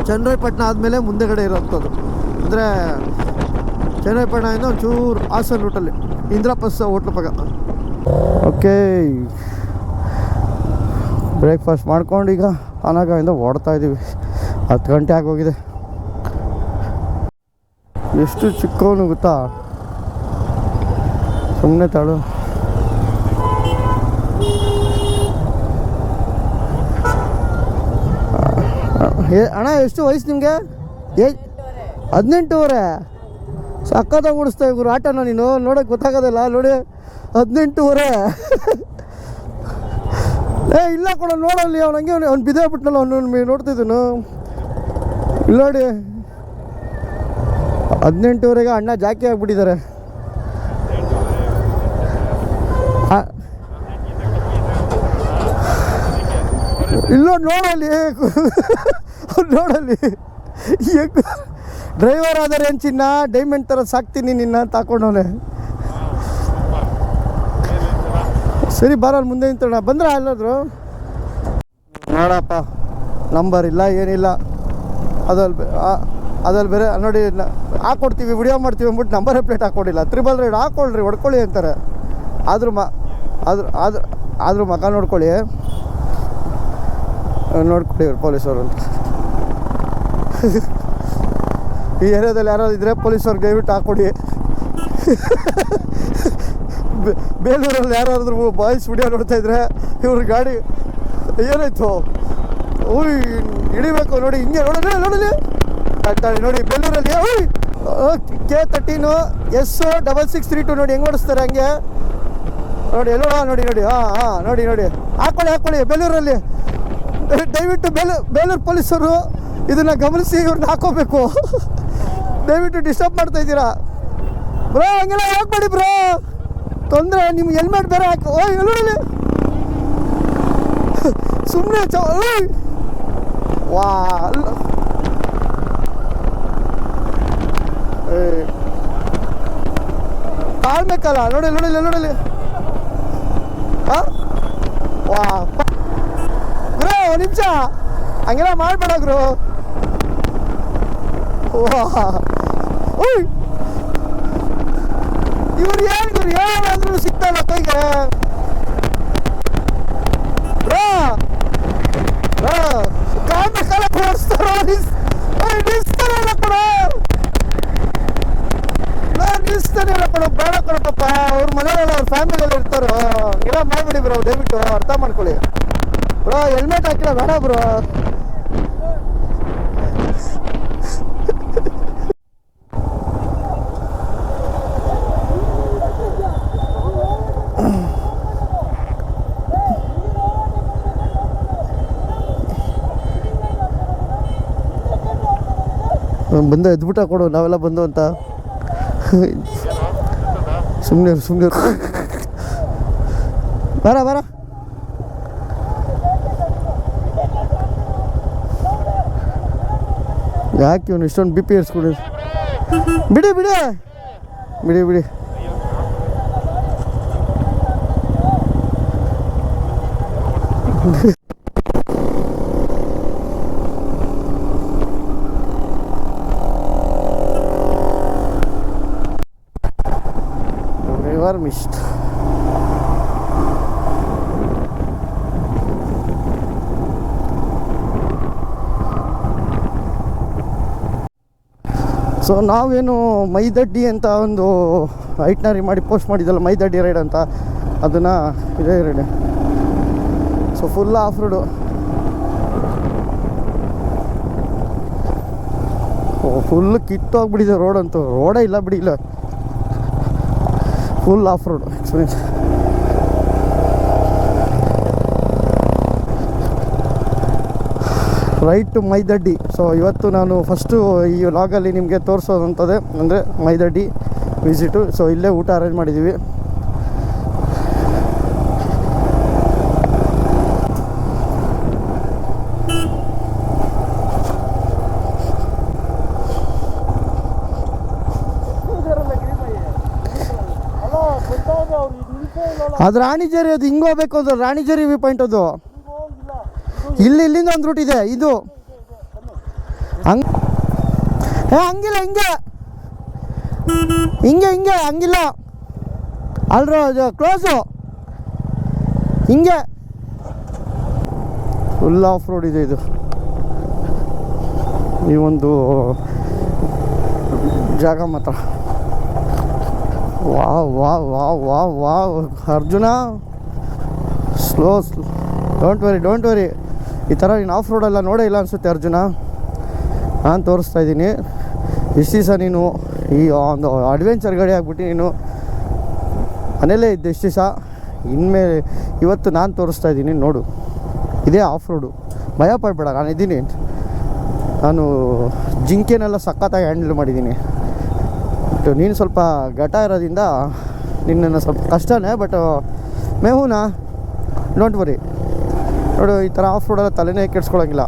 ಚನ್ನರಾಯಪಟ್ಟಣ ಆದಮೇಲೆ ಮುಂದೆಗಡೆ ಇರೋಂಥದ್ದು. ಅಂದರೆ ಚನ್ನರಾಯಪಟ್ಟಣದಿಂದ ಒಂಚೂರು ಹಾಸನ್ ರೂಟಲ್ಲಿ ಇಂದ್ರಪ್ರಸ್ಥ ಹೋಟ್ಲ್ ಪಕ್ಕ. ಓಕೆ ಬ್ರೇಕ್ಫಾಸ್ಟ್ ಮಾಡ್ಕೊಂಡು ಈಗ ಅನಗದಿಂದ ಓಡ್ತಾ ಇದ್ದೀವಿ. ಹತ್ತು ಗಂಟೆ ಆಗೋಗಿದೆ. ಎಷ್ಟು ಚಿಕ್ಕವನು ಗೊತ್ತಾ? ಸುಮ್ಮನೆ ತಾಳು. ಅಣ್ಣ, ಎಷ್ಟು ವಯಸ್ಸು ನಿಮಗೆ? ಏ, ಹದಿನೆಂಟುವರೆ. ಸಕ್ಕತ್ತಾಗಿ ಓಡಿಸ್ತಾ ಇವ್ರು ಆಟನ ನೀನು. ನೋಡೋಕೆ ಗೊತ್ತಾಗೋದಿಲ್ಲ, ನೋಡಿ. ಹದಿನೆಂಟೂವರೆ. ಏ, ಇಲ್ಲ ಕೂಡ ನೋಡಲ್ಲಿ, ಅವ್ನು ಹಂಗೆ ಅವ್ನು ಬಿಟ್ನಲ್ಲ, ಅವ್ನು ನೋಡ್ತಿದ್ದನು? ಇಲ್ಲ ನೋಡಿ ಹದಿನೆಂಟುವರೆಗೆ ಅಣ್ಣ ಜಾಕಿ ಆಗಿಬಿಟ್ಟಿದ್ದಾರೆ. ಇಲ್ಲ, ನೋಡಲ್ಲಿ. ನೋಡಲ್ಲಿ. ಡ್ರೈವರ್ ಆದರೆ ಏನು ಚಿನ್ನ? ಡೈಮಂಡ್ ಥರ ಸಾಕ್ತೀನಿ ನಿನ್ನ ತಾಕೊಂಡವನೆ ಸರಿ ಬರೋಲ್ಲ ಮುಂದೆ ನಿಂತೋಣ ಬಂದ್ರ ಎಲ್ಲಾದ್ರು? ನೋಡಪ್ಪ ನಂಬರ್ ಇಲ್ಲ, ಏನಿಲ್ಲ. ಅದಲ್ಲಿ ಅದಲ್ಲಿ ಬೇರೆ, ನೋಡಿ ಹಾಕ್ಕೊಡ್ತೀವಿ ವಿಡಿಯೋ ಮಾಡ್ತೀವಿ ಅಂದ್ಬಿಟ್ಟು ನಂಬರ್ ಪ್ಲೇಟ್ ಹಾಕ್ಕೊಡಿಲ್ಲ ತ್ರಿಬಲ್ ರೈಡ್ ಹಾಕ್ಕೊಳ್ರಿ ಹೊಡ್ಕೊಳ್ಳಿ ಅಂತಾರೆ. ಆದ್ರೂ ಮ, ಆದ್ರೂ, ಆದ್ರ, ಆದರೂ ಮಗ ನೋಡ್ಕೊಳ್ಳಿ. ನೋಡ್ಕೊಳ್ಳಿ ಪೊಲೀಸವರು ಅಂತ. *laughs* ಈ ಏರಿಯಾದಲ್ಲಿ ಯಾರಾದ್ರು ಇದ್ರೆ ಪೊಲೀಸವ್ರಿಗೆ ದಯವಿಟ್ಟು ಹಾಕ್ಕೊಡಿ *laughs* ಬೇಲೂರಲ್ಲಿ ಯಾರಾದರೂ ಬಾಯ್ಸ್ ವಿಡಿಯೋ ನೋಡ್ತಾ ಇದ್ರೆ ಇವ್ರ ಗಾಡಿ ಏನಾಯ್ತು? ಓಯ್, ಹಿಡಿಬೇಕು ನೋಡಿ, ಹಿಂಗೆ ನೋಡಿದ್ರೆ ನೋಡಲಿ. ತಾಳಿ ನೋಡಿ ಬೆಲ್ಲೂರಲ್ಲಿ ಓಯ್ K thirteen S double six three two ನೋಡಿ, ಹೆಂಗೆ ಓಡಿಸ್ತಾರೆ ಹಂಗೆ? ನೋಡಿ ಎಲ್ಲೋ ನೋಡಿ ನೋಡಿ, ಹಾಂ ಹಾಂ, ನೋಡಿ ನೋಡಿ. ಹಾಕೊಳ್ಳಿ ಹಾಕೊಳ್ಳಿ ಬೆಲ್ಲೂರಲ್ಲಿ ದಯವಿಟ್ಟು ಬೇಲೂ, ಬೇಲೂರು ಪೊಲೀಸರು ಇದನ್ನು ಗಮನಿಸಿ ಇವ್ರನ್ನ ಹಾಕೋಬೇಕು. *laughs* ದಯವಿಟ್ಟು ಡಿಸ್ಟರ್ಬ್ ಮಾಡ್ತಾ ಇದ್ದೀರಾ? ಬ್ರೋ, ಹಂಗೆಲ್ಲ ಹೋಗ್ಬೇಡಿ ಬ್ರೋ? ತೊಂದರೆ, ನಿಮ್ಗೆ ಹೆಲ್ಮೆಟ್ ಬೇರೆ ಹಾಕಿ ಓಯ್ ಎಲ್ಲೋಡಿ ಸುಮ್ಮನೆ ಚ ವಾ ತಾಳ್ಬೇಕಲ್ಲ ನೋಡಿ ನೋಡಿ ನೋಡಲಿ ಹಾ? ವಾ ಗುರು, ಒಂದು ನಿಮಿಷ. ಹಂಗೆಲ್ಲ ಮಾಡಬೇಡ ಗುರು. ವಾ ಓಯ್ ಇವ್ರು ಏನು ಗುರು ಏನಾದ್ರೂ ಸಿಗ್ತಲ್ಲ ಕೈಗೆ ಬ್ರಾ ಬ್ರಾ ಕಾಲ ಕಾಲ ಕೊಡಿಸ್ತಾರೋ ನಿಲ್ಸ್ತಾರಲ್ಲ ಕೊಡ ನಾನು ನಿಲ್ಸ್ತಾನೆ ಇಲ್ಲ ಕೊಡು ಬೇಡ ಕೊಡಪ್ಪ ಅವ್ರ ಮನೆಯಲ್ಲ ಅವ್ರ ಫ್ಯಾಮಿಲಿಯಲ್ಲಿ ಇರ್ತಾರೋ. ಇಲ್ಲ ಮಾಡ್ಬಿಡಿ ಬ್ರೋ, ದಯವಿಟ್ಟು ಅರ್ಥ ಮಾಡ್ಕೊಳ್ಳಿ. ಬ್ರೋ ಹೆಲ್ಮೆಟ್ ಹಾಕಿಲ್ಲ, ಬೇಡ ಬ್ರೋ. ಬಂದ ಎದ್ಬಿಟ್ಟ ಕೊಡು, ನಾವೆಲ್ಲ ಬಂದು ಅಂತ. ಸುಮ್ಮನೆ ಸುಮ್ಮನೆ ಬರ ಬರ. ಯಾಕೆ ಇವನು ಇಷ್ಟೊಂದು ಬಿ ಪಿ ಏರ್ಸ್ಕೊಡಿ? ಬಿಡಿ ಬಿಡಿ. ಬಿಡಿ ಬಿಡಿ. ಸೊ ನಾವೇನು ಮೈದಡ್ಡಿ ಅಂತ ಒಂದು ಐಟ್ನರಿ ಮಾಡಿ ಪೋಸ್ಟ್ ಮಾಡಿದ್ದಲ್ಲ, ಮೈದಡ್ಡಿ ರೈಡ್ ಅಂತ, ಅದನ್ನು ಇದೇ ride. So full off road full ಕಿತ್ತೋಗ್ಬಿಟ್ಟಿದೆ road ಅಂತೂ. ರೋಡೇ ಇಲ್ಲ ಬಿಡಿ, ಇಲ್ಲ. Full off road experience right ಮೈದಡ್ಡಿ so ಇವತ್ತು ನಾನು ಫಸ್ಟು ಈ ಲಾಗಲ್ಲಿ ನಿಮಗೆ ತೋರಿಸೋದಂಥದ್ದೇ ಅಂದರೆ ಮೈದಡ್ಡಿ ವಿಸಿಟು ಸೊ ಇಲ್ಲೇ ಊಟ ಅರೇಂಜ್ ಮಾಡಿದ್ದೀವಿ ಅದು ರಾಣಿಜೇರಿ ಅದು ಹಿಂಗೆ ಹೋಗ್ಬೇಕು ಅದು ರಾಣಿಜೇರಿ ವ್ಯೂ ಪಾಯಿಂಟ್ ಅದು. ಇಲ್ಲಿ ಇಲ್ಲಿಂದ ಒಂದು ರೂಟ್ ಇದೆ, ಇದು. ಹಂಗ ಏ, ಹಂಗಿಲ್ಲ, ಹಿಂಗೆ. ಹಿಂಗೆ ಹಿಂಗೆ, ಹಂಗಿಲ್ಲ. ಅಲ್ರೋ ಕ್ಲೋಸ್ ಹಿಂಗೆ. ಫುಲ್ ಆಫ್ ರೋಡ್ ಇದೆ ಇದು. ಈ ಒಂದು ಜಾಗ ಮಾತ್ರ. ವಾವ್ ವಾ ವಾ ವಾ wow. Arjuna. Slow slow don't worry don't worry ಈ ಥರ ನೀನು ಆಫ್ ರೋಡೆಲ್ಲ ನೋಡೇ ಇಲ್ಲ ಅನಿಸುತ್ತೆ ಅರ್ಜುನ. ನಾನು ತೋರಿಸ್ತಾ ಇದ್ದೀನಿ. ಇಷ್ಟು ದಿವಸ ನೀನು ಈ ಒಂದು ಅಡ್ವೆಂಚರ್ ಗಾಡಿ ಆಗಿಬಿಟ್ಟು ನೀನು ಮನೇಲೇ ಇದ್ದೆ ಇಷ್ಟು ದಿವಸ. ಇನ್ಮೇಲೆ ಇವತ್ತು ನಾನು ತೋರಿಸ್ತಾ ಇದ್ದೀನಿ, ನೋಡು. ಇದೇ ಆಫ್ ರೋಡು ಭಯ ಪಡಬೇಡ, ನಾನು ಇದ್ದೀನಿ. ನಾನು ಜಿಂಕೆನೆಲ್ಲ ಸಖತ್ತಾಗಿ ಹ್ಯಾಂಡಲ್ ಮಾಡಿದ್ದೀನಿ. ಬಟ್ ನೀನು ಸ್ವಲ್ಪ ಘಟ ಇರೋದ್ರಿಂದ ನಿನ್ನನ್ನು ಸ್ವಲ್ಪ ಕಷ್ಟನೇ ಬಟ್ ಮೇಹುನಾ ಡೋಂಟ್ ವರಿ ನೋಡು, ಈ ಥರ ಆಫ್ ರೋಡಲ್ಲ ತಲೆನೇ ಕೆಡ್ಸ್ಕೊಳಂಗಿಲ್ಲ.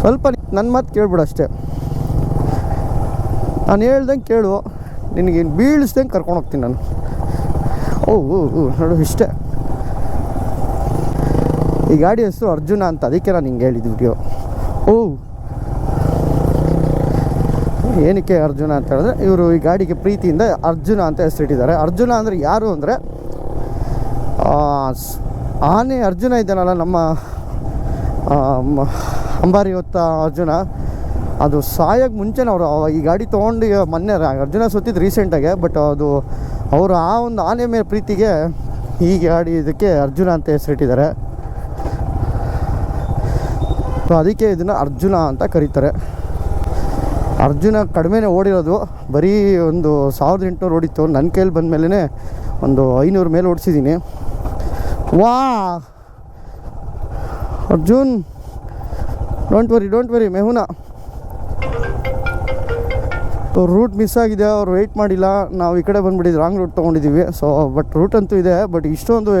ಸ್ವಲ್ಪ ನನ್ನ ಮಾತು ಕೇಳ್ಬಿಡು ಅಷ್ಟೇ. ನಾನು ಹೇಳ್ದಂಗೆ ಕೇಳು ನಿನಗೇನು ಬೀಳಿಸ್ದಂಗೆ ಕರ್ಕೊಂಡು ಹೋಗ್ತೀನಿ ನಾನು. ಓ ನೋಡು, ಇಷ್ಟೇ. ಈ ಗಾಡಿ ಹೆಸರು ಅರ್ಜುನ ಅಂತ, ಅದಕ್ಕೆ ನಾನು ಹಿಂಗೆ ಹೇಳಿದ್ದು ವಿಡಿಯೋ ಓ. ಏನಕ್ಕೆ ಅರ್ಜುನ ಅಂತ ಹೇಳಿದ್ರೆ, ಇವರು ಈ ಗಾಡಿಗೆ ಪ್ರೀತಿಯಿಂದ ಅರ್ಜುನ ಅಂತ ಹೆಸರಿಟ್ಟಿದ್ದಾರೆ. ಅರ್ಜುನ ಅಂದರೆ ಯಾರು ಅಂದರೆ ಆನೆ ಅರ್ಜುನ ಇದ್ದಾನಲ್ಲ ನಮ್ಮ ಅಂಬಾರಿ ಹೊತ್ತ ಅರ್ಜುನ, ಅದು ಸಾಯೋಕ್ಕೆ ಮುಂಚೆನೇ ಅವರು ಈ ಗಾಡಿ ತೊಗೊಂಡು ಮೊನ್ನೆ ಅರ್ಜುನ ಸುತ್ತಿದ್ದು ರೀಸೆಂಟಾಗೆ ಬಟ್ ಅದು ಅವರು ಆ ಒಂದು ಆನೆ ಮೇಲೆ ಪ್ರೀತಿಗೆ ಈ ಗಾಡಿ ಇದಕ್ಕೆ ಅರ್ಜುನ ಅಂತ ಹೆಸರಿಟ್ಟಿದ್ದಾರೆ. ಸೊ ಅದಕ್ಕೆ ಇದನ್ನು ಅರ್ಜುನ ಅಂತ ಕರೀತಾರೆ. ಅರ್ಜುನ ಕಡಿಮೆನೇ ಓಡಿರೋದು, ಬರೀ ಒಂದು ಸಾವಿರದ ಎಂಟುನೂರು ಓಡಿತ್ತು. ನನ್ನ ಕೈಲಿ ಬಂದ ಮೇಲೇ ಒಂದು ಐನೂರು ಮೇಲೆ ಓಡಿಸಿದ್ದೀನಿ. ವಾ Arjun don't worry don't worry ಮೆಹುನಾ. Route miss ಆಗಿದೆ, ಅವ್ರು ವೆಯ್ಟ್ ಮಾಡಿಲ್ಲ. ನಾವು ಈ ಕಡೆ ಬಂದುಬಿಟ್ಟಿದ್ದು ರಾಂಗ್ ರೂಟ್ ತೊಗೊಂಡಿದ್ದೀವಿ ಸೊ ಬಟ್ ರೂಟ್ ಅಂತೂ ಇದೆ ಬಟ್ ಇಷ್ಟೊಂದು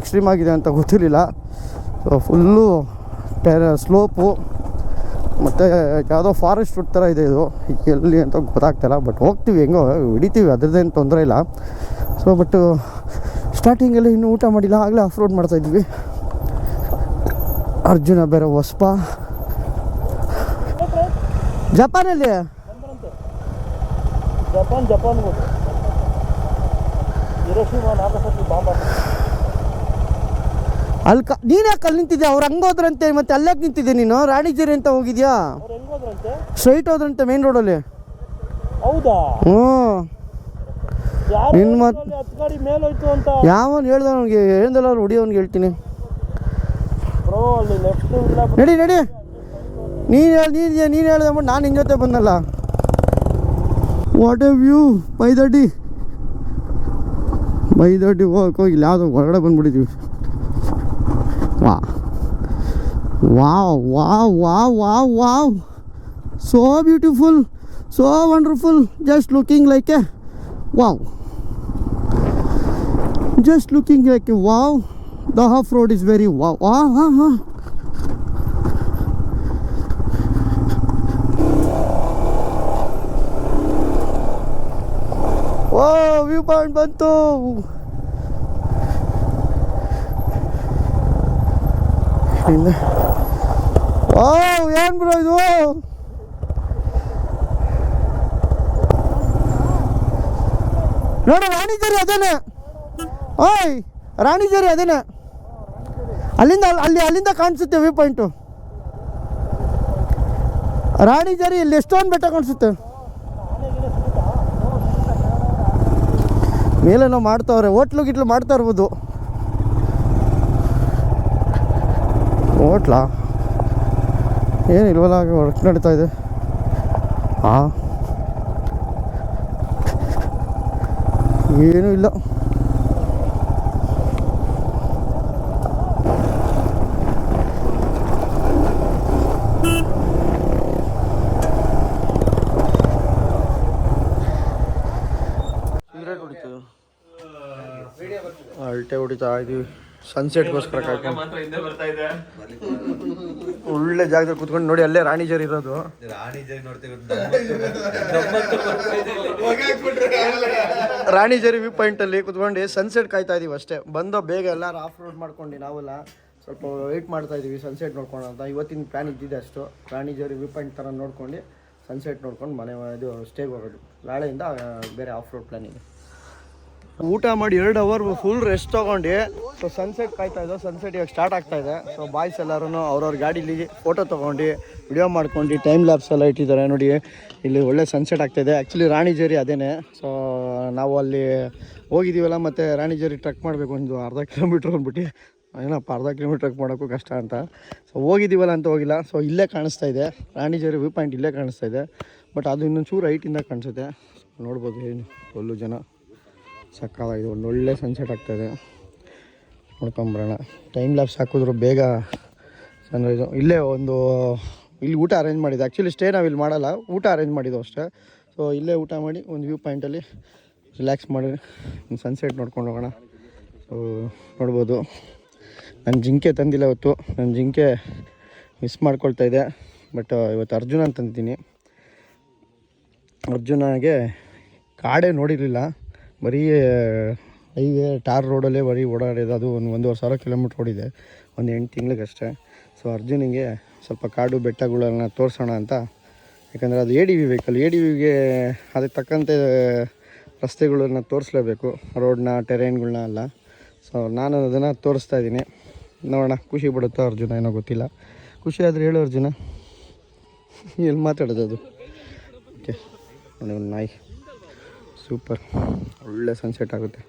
ಎಕ್ಸ್ಟ್ರೀಮ್ ಆಗಿದೆ ಅಂತ ಗೊತ್ತಿರಲಿಲ್ಲ. ಸೊ ಫುಲ್ಲು ಟೆರ ಸ್ಲೋಪು ಮತ್ತು ಯಾವುದೋ ಫಾರೆಸ್ಟ್ ರೂಟ್ ಥರ ಇದೆ ಇದು. ಎಲ್ಲಿ ಅಂತ ಗೊತ್ತಾಗ್ತಿಲ್ಲ ಬಟ್ ಹೋಗ್ತೀವಿ, ಹೆಂಗೋ, ಹಿಡಿತೀವಿ, ಅದರದ್ದೇನು ತೊಂದರೆ ಇಲ್ಲ. ಸೊ ಬಟ್ಟು ಸ್ಟಾರ್ಟಿಂಗಲ್ಲಿ ಇನ್ನೂ ಊಟ ಮಾಡಿಲ್ಲ ಆಗಲೇ ಆಫ್ ರೋಡ್ ಮಾಡ್ತಾಯಿದ್ವಿ ಅರ್ಜುನ ಬೇರೆ ಹೊಸ್ಪ. ಜಪಾನಲ್ಲಿ? ಜಪಾನ್ ಜಪಾನ್ ಅಲ್ಲಿ ಕ ನೀನು ಯಾಕೆ ಅಲ್ಲಿ ನಿಂತಿದ್ದೆ ಅವ್ರು ಹಂಗೆ ಹೋದ್ರಂತೆ ಮತ್ತೆ ಅಲ್ಲಾಕೆ ನಿಂತಿದ್ದೆ ನೀನು? ರಾಣಿಜೇರಿ ಅಂತ ಹೋಗಿದ್ಯಾ? ಸ್ಟ್ರೈಟ್ ಹೋದ್ರಂತೆ? ಮೇನ್ ರೋಡಲ್ಲಿ ಹೌದಾ? ಹ್ಞೂ ಯಾರು ಮತ್ತು ಯಾವನ್ ಹೇಳ್ದ ಅವ್ನಿಗೆ? ಹೇಳ್ದಲ್ಲ ಅವ್ರು ಹೊಡಿಯೋನ್ಗೆ ಹೇಳ್ತೀನಿ. ನಡಿ ನಡಿ. ನೀನು ಹೇಳಿ ನೀನು ನೀನು ಹೇಳ್ದೆ ಅಂದ್ಬಿಟ್ಟು ನಾನು ನಿನ್ನ ಜೊತೆ ಬಂದಲ್ಲ. ವಾಟ್ ಎ ವ್ಯೂ ಬೈದಡ್ಡಿ ಬೈದಡ್ಡಿ ಹೋಗಕ್ಕೆ ಹೋಗಿ ಇಲ್ಲಿ ಯಾವುದೋ ಹೊರಗಡೆ ಬಂದ್ಬಿಟ್ಟಿದ್ದೀವಿ ವಾ. Wow wow wow wow wow. So beautiful so wonderful just looking like a wow. Just looking like wow the off road is very wow ah, ah, ah. ಓ ವ್ಯೂ ಪಾಯಿಂಟ್ ಬಂತು ಹಿಂದೆ ಓ ಏನ್ ಬ್ರೋ ಇದು ನೋಡು ರಾಣಿಜರಿ ಅದೇನೆ ಓಯ್ ರಾಣಿಜರಿ ಅದೇನೆ? ಅಲ್ಲಿಂದ ಅಲ್- ಅಲ್ಲಿ ಅಲ್ಲಿಂದ ಕಾಣಿಸುತ್ತೆ ವ್ಯೂ ಪಾಯಿಂಟು. ರಾಣಿಜರಿ ಇಲ್ಲಿ ಎಷ್ಟೊಂದು ಬೆಟ್ಟ ಕಾಣಿಸುತ್ತೆ. ಮೇಲೇನೋ ಮಾಡ್ತಾವ್ರೆ, ಹೋಟ್ಲು ಗಿಟ್ಲು ಮಾಡ್ತಾ ಇರ್ಬೋದು. ಹೋಟ್ಲಾ? ಹಾಗೆ ವರ್ಕ್ ನಡೀತಾ ಇದೆ. ಹಾಂ ಏನೂ ಇಲ್ಲ. ಅಲ್ಟೆ ಹೊಡಿತಾ ಇದೀವಿ. ಸನ್ಸೆಟ್ಗೋಸ್ಕರ ಕಾಯ್ಕೊಂಡು ಮಾತ್ರ ಹಿಂದೆ ಬರ್ತಾ ಇದೆ. ಒಳ್ಳೆ ಜಾಗದಲ್ಲಿ ಕುತ್ಕೊಂಡು ನೋಡಿ ಅಲ್ಲೇ ರಾಣಿ ಜರ್ ಇರೋದು. ರಾಣಿ ಜರಿ ವ್ಯೂ ಪಾಯಿಂಟ್ ವ್ಯೂ ಪಾಯಿಂಟಲ್ಲಿ ಕುತ್ಕೊಂಡು ಸನ್ಸೆಟ್ ಕಾಯ್ತಾ ಇದೀವಿ ಅಷ್ಟೇ. ಬಂದೋ ಬೇಗ ಎಲ್ಲರೂ ಆಫ್ ರೋಡ್ ಮಾಡ್ಕೊಂಡು ನಾವೆಲ್ಲ ಸ್ವಲ್ಪ ವೆಯ್ಟ್ ಮಾಡ್ತಾ ಇದೀವಿ ಸನ್ಸೆಟ್ ನೋಡ್ಕೊಂಡು ಅಂತ. ಇವತ್ತಿನ ಪ್ಲ್ಯಾನ್ ಇದ್ದಿದೆ ಅಷ್ಟು. ರಾಣಿ ಜರಿ ವ್ಯೂ ಪಾಯಿಂಟ್ ಥರ ನೋಡ್ಕೊಂಡು ಸನ್ಸೆಟ್ ನೋಡ್ಕೊಂಡು ಮನೆ ಇದು ಸ್ಟೇಗೆ ಹೋಗೋದು. ನಾಳೆಯಿಂದ ಬೇರೆ ಆಫ್ ರೋಡ್ ಪ್ಲ್ಯಾನ್ ಇದೆ. ಊಟ ಮಾಡಿ ಎರಡು ಅವರ್ ಫುಲ್ ರೆಸ್ಟ್ ತಗೊಂಡು ಸೊ ಸನ್ಸೆಟ್ ಕಾಯ್ತಾ ಇದ್ದೋ. ಸನ್ಸೆಟ್ ಇವಾಗ ಸ್ಟಾರ್ಟ್ ಆಗ್ತಾ ಇದೆ. ಸೊ ಬಾಯ್ಸ್ ಎಲ್ಲರೂ ಅವ್ರವ್ರ ಗಾಡೀಲಿ ಫೋಟೋ ತೊಗೊಂಡು ವಿಡಿಯೋ ಮಾಡ್ಕೊಂಡು ಟೈಮ್ ಲ್ಯಾಬ್ಸ್ ಎಲ್ಲ ಇಟ್ಟಿದ್ದಾರೆ. ನೋಡಿ, ಇಲ್ಲಿ ಒಳ್ಳೆ ಸನ್ಸೆಟ್ ಆಗ್ತಾಯಿದೆ ಆ್ಯಕ್ಚುಲಿ ರಾಣಿಜೇರಿ ಅದೇನೆ. ಸೊ ನಾವು ಅಲ್ಲಿ ಹೋಗಿದ್ದೀವಲ್ಲ, ಮತ್ತು ರಾಣಿಜೇರಿ ಟ್ರಕ್ ಮಾಡಬೇಕು ಒಂದು ಅರ್ಧ ಕಿಲೋಮೀಟ್ರ್ ಅಂದ್ಬಿಟ್ಟು. ಏನಪ್ಪ, ಅರ್ಧ ಕಿಲೋಮೀಟ್ರ್ ಮಾಡೋಕ್ಕೂ ಕಷ್ಟ ಅಂತ. ಸೊ ಹೋಗಿದ್ದೀವಲ್ಲ ಅಂತ ಹೋಗಿಲ್ಲ. ಸೊ ಇಲ್ಲೇ ಕಾಣಿಸ್ತಾ ಇದೆ. ರಾಣಿಜೇರಿ ವ್ಯೂ ಪಾಯಿಂಟ್ ಇಲ್ಲೇ ಕಾಣಿಸ್ತಾ ಇದೆ. ಬಟ್ ಅದು ಇನ್ನೊಂದು ಚೂರು ಹೈಟಿಂದ ಕಾಣಿಸುತ್ತೆ. ನೋಡ್ಬೋದು ಏನು ಫುಲ್ಲು ಜನ. ಸಕ್ಕತ್ತಾಗಿದೆ ಒಳ್ಳೊಳ್ಳೆ ಒಳ್ಳೆ ಸನ್ಸೆಟ್ ಆಗ್ತಾಯಿದೆ ನೋಡ್ಕೊಂಬರೋಣ. ಟೈಮ್ ಲ್ಯಾಬ್ಸ್ ಹಾಕಿದ್ರು ಬೇಗ ಸನ್ರೈಸು ಇಲ್ಲೇ ಒಂದು, ಇಲ್ಲಿ ಊಟ ಅರೇಂಜ್ ಮಾಡಿದ್ದು. ಆ್ಯಕ್ಚುಲಿ ಸ್ಟೇ ನಾವು ಇಲ್ಲಿ ಮಾಡಲ್ಲ. ಊಟ ಅರೇಂಜ್ ಮಾಡಿದ್ದು ಅಷ್ಟೇ. ಸೊ ಇಲ್ಲೇ ಊಟ ಮಾಡಿ ಒಂದು ವ್ಯೂ ಪಾಯಿಂಟಲ್ಲಿ ರಿಲ್ಯಾಕ್ಸ್ ಮಾಡಿ ಸನ್ಸೆಟ್ ನೋಡ್ಕೊಂಡು ಹೋಗೋಣ. ಸೊ ನೋಡ್ಬೋದು. ನಾನು ಜಿಂಕೆ ತಂದಿಲ್ಲ ಇವತ್ತು. ನಾನು ಜಿಂಕೆ ಮಿಸ್ ಮಾಡ್ಕೊಳ್ತಾ ಇದೆ. ಬಟ್ ಇವತ್ತು ಅರ್ಜುನ ಅಂತಂದಿದ್ದೀನಿ ಅರ್ಜುನಗೆ ಕಾಡೇ ನೋಡಿರಲಿಲ್ಲ. ಬರೀ ಹೈವೇ ಟಾರ್ ರೋಡಲ್ಲೇ ಬರೀ ಓಡಾಡಿದೆ ಅದು ಒಂದು ಒಂದೂವರೆ ಸಾವಿರ ಕಿಲೋಮೀಟ್ರ್ ಓಡಿದೆ. ಒಂದು ಎಂಟು ತಿಂಗಳಿಗಷ್ಟೇ. ಸೊ ಅರ್ಜುನಿಗೆ ಸ್ವಲ್ಪ ಕಾಡು ಬೆಟ್ಟಗಳನ್ನ ತೋರಿಸೋಣ ಅಂತ. ಯಾಕಂದರೆ ಅದು A D V vehicle A D ವಿಗೆ ಅದಕ್ಕೆ ತಕ್ಕಂತೆ ರಸ್ತೆಗಳನ್ನ ತೋರಿಸ್ಲೇಬೇಕು. ರೋಡ್ನ ಟೆರೈನ್ಗಳನ್ನ ಅಲ್ಲ ಸೊ ನಾನು ಅದನ್ನು ತೋರಿಸ್ತಾ ಇದ್ದೀನಿ. ನೋಡೋಣ, ಖುಷಿ ಬಿಡುತ್ತೋ ಅರ್ಜುನ, ಏನೋ ಗೊತ್ತಿಲ್ಲ. ಖುಷಿ ಆದರೆ ಹೇಳು ಅರ್ಜುನ. ಎಲ್ಲಿ ಮಾತಾಡೋದು ಅದು? ಓಕೆ. ನಾಯಿ. ಸೂಪರ್. ಒಳ್ಳೆ ಸನ್ಸೆಟ್ ಆಗುತ್ತೆ.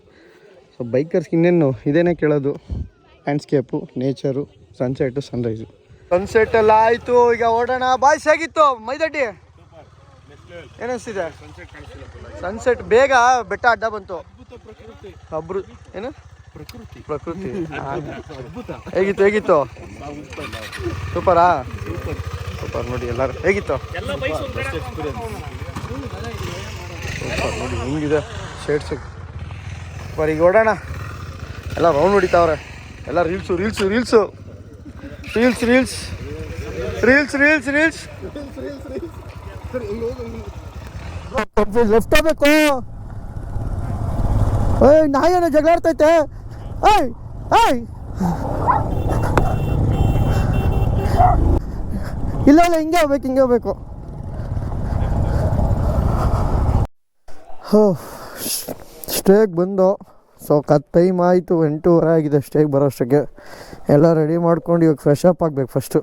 ಸೊ ಬೈಕರ್ಸ್ಗೆ ಇನ್ನೇನು? ಇದೇನೇ ಕೇಳೋದು? Landscape nature sunset sunrise sunset ಎಲ್ಲ ಆಯಿತು. ಈಗ ಓಡೋಣ. ಬಾಯ್ಸ್ ಹೇಗಿತ್ತು? ಮೈದಡ್ಡಿ? ಏನಿಸ್ತಿದೆ ಸನ್ಸೆಟ್ ಬೇಗ ಬೆಟ್ಟ ಅಡ್ಡ ಬಂತು. ಅಬ್ರು ಏನು? ಪ್ರಕೃತಿ. ಪ್ರಕೃತಿ. *laughs* ಹೇಗಿತ್ತು? ಹೇಗಿತ್ತು? ಸೂಪರಾ? ಸೂಪರ್. ನೋಡಿ ಎಲ್ಲರೂ. ಹೇಗಿತ್ತು? ಸೂಪರ್ ನೋಡಿ, ಹೆಂಗಿದೆ? ಶೇಡ್ಸು ಸೂಪರ್ ಈಗ ಓಡೋಣ. ಎಲ್ಲ ರೌಂಡ್ ಹೊಡಿತಾವ್ರೆ. ಎಲ್ಲ reels reels reels reels reels reels reels reels left ಆಗಬೇಕು. ಏಯ್ ನಾಯೇನೋ ಜಗಳಾಡ್ತೈತೆ. ಏಯ್ ಏಯ್. ಇಲ್ಲ ಇಲ್ಲ, ಹಿಂಗೆ ಹೋಗ್ಬೇಕು ಹಿಂಗೆ ಹೋಗ್ಬೇಕು. ಹೋ ಸ್ಟೇಗೆ ಬಂದು ಸೊ ಕತ್ ಟೈಮ್ ಆಯಿತು, ಎಂಟೂವರೆ ಆಗಿದೆ ಸ್ಟೇಗೆ ಬರೋಷ್ಟಕ್ಕೆ. ಎಲ್ಲ ರೆಡಿ ಮಾಡ್ಕೊಂಡು ಇವಾಗ ಫ್ರೆಶ್ ಅಪ್ ಆಗಬೇಕು ಫಸ್ಟು